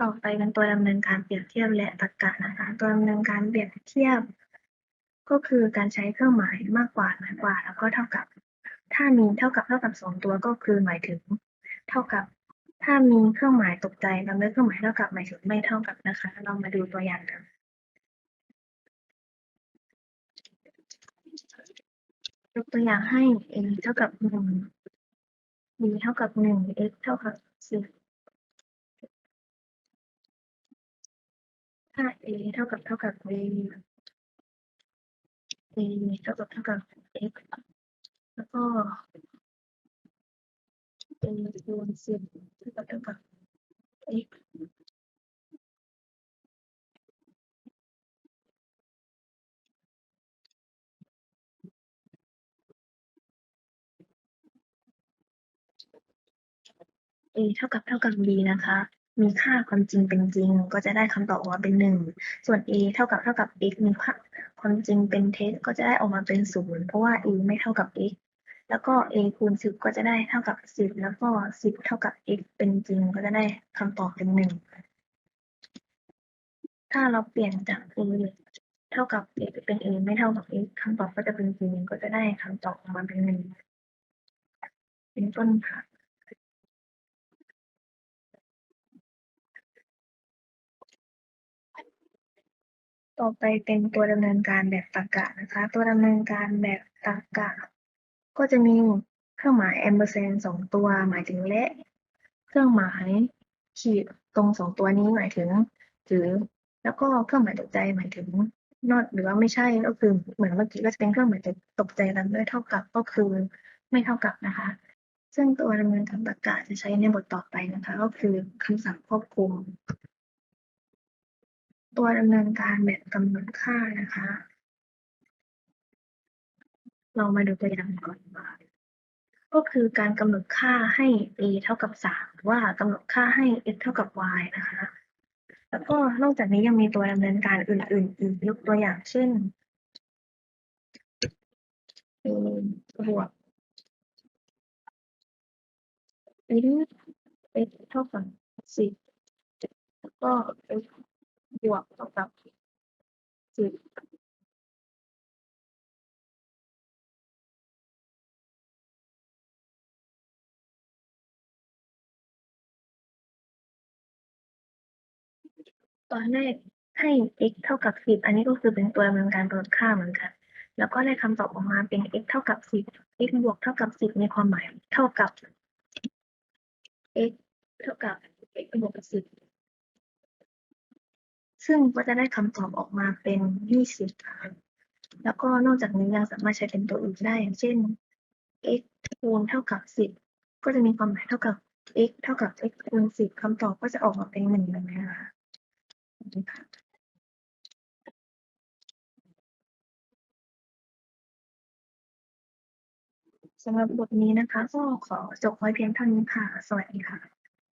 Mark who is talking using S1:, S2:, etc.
S1: ต่อไปเป็นตัวดำเนินการเปรียบเทียบและตรรกะนะคะ ตัวดำเนินการเปรียบเทียบ ก็คือการใช้เครื่องหมายมากกว่าน้อยกว่า แล้วก็เท่ากับ ถ้ามีเท่ากับเท่ากับสองตัวก็คือหมายถึง เท่ากับ ถ้ามีเครื่องหมายตกใจตามด้วยเครื่องหมายเท่ากับหมายถึงไม่เท่ากับนะคะ เรามาดูตัวอย่างกันยกตัวอย่างให้ a เท่ากับหนึ่ง b เท่ากับหนึ่ง x เท่ากับสิ ถ้า a เท่ากับเท่ากับ b a เท่ากับเท่ากับ x แล้วก็ a คูณสิบเท่ากับเท่ากับ x เอเท่ากับเท่ากับ b นะคะ มีค่าความจริงเป็นจริง ก็จะได้คำตอบออกมาเป็นหนึ่งส่วน a เท่ากับเท่ากับ x มีค่าความจริงเป็นเท็จก็จะได้ออกมาเป็นศูนย์เพราะว่า a ไม่เท่ากับ x แล้วก็ a คูณสิบก็จะได้เท่ากับสิบแล้วก็สิบเท่ากับ x เป็นจริง ก็จะได้คำตอบเป็นหนึ่งถ้าเราเปลี่ยนจาก a เท่ากับ x เป็น a ไม่เท่ากับ x คำตอบก็จะเป็นจริงก็จะได้คำตอบออกมาเป็นหนึ่งเป็นต้นค่ะ ต่อไปเป็นตัวดำเนินการแบบตรรกะนะคะ ตัวดำเนินการแบบตรรกะ ก็จะมีเครื่องหมายแอมเปอร์เซนสองตัวหมายถึงและ เครื่องหมายขีดตรงสองตัวนี้หมายถึงหรือแล้วก็เครื่องหมายตกใจหมายถึง not หรือว่าไม่ใช่ก็คือเหมือนเมื่อกี้ก็จะเป็นเครื่องหมายตกใจตามด้วยเท่ากับก็คือไม่เท่ากับนะคะ ซึ่งตัวดำเนินการตรรกะจะใช้ในบทต่อไปนะคะ ก็คือคำสั่งควบคุม ตัวดำเนินการแบบกำหนดค่านะคะ เรามาดูตัวอย่างก่อนว่าก็คือการกำหนดค่าให้ a เท่ากับสามหรือว่ากำหนดค่าให้ x เท่ากับ y นะคะ แล้วก็นอกจากนี้ยังมีตัวดำเนินการอื่นๆอีกยกตัวอย่างเช่นบวก x เท่ากับสิบแล้วก็ x บวกเท่ากับสิบตอนแรกให้ x เท่ากับสิบอันนี้ก็คือเป็นตัวดำเนินการกำหนดค่าเหมือนกัน แล้วก็ได้คำตอบออกมาเป็น x เท่ากับสิบ x บวกเท่ากับสิบในความหมายเท่ากับ x เท่ากับ x บวกกับสิบ ซึ่งก็จะได้คำตอบออกมาเป็นยี่สิบค่ะแล้วก็นอกจากนี้ยังสามารถใช้เป็นตัวอื่นได้อย่างเช่น x คูณเท่ากับสิบก็จะมีความหมายเท่ากับ x เท่ากับ x คูณสิบคำตอบก็จะออกมาเป็นหนึ่งแบบนี้ค่ะขอบคุณค่ะสำหรับบทนี้นะคะก็ขอจบไว้เพียงเท่านี้ค่ะ สวัสดีค่ะ